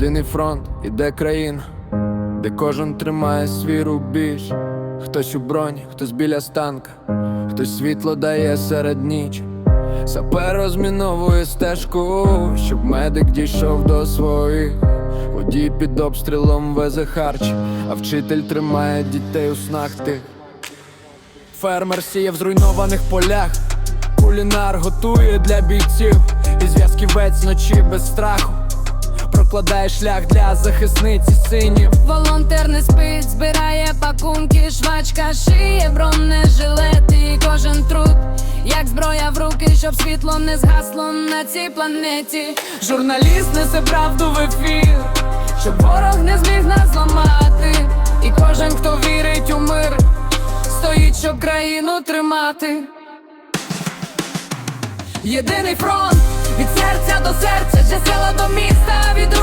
Єдиний фронт іде країна, де кожен тримає свій рубіж. Хтось у броні, хтось біля станка, хтось світло дає серед ніч. Сапер розміновує стежку, щоб медик дійшов до своїх. Водій під обстрілом везе харч, а вчитель тримає дітей у снах тих. Фермер сіє в зруйнованих полях, кулінар готує для бійців, і зв'язківець ночі без страху. Прокладає шлях для захисниці синів. Волонтер не спить, збирає пакунки, швачка шиє бронежилети і кожен труд, як зброя в руки, щоб світло не згасло на цій планеті. Журналіст несе правду в ефір, щоб ворог не зміг нас зламати. І кожен, хто вірить у мир, стоїть, щоб країну тримати. Єдиний фронт від серця до серця, для села до міста, від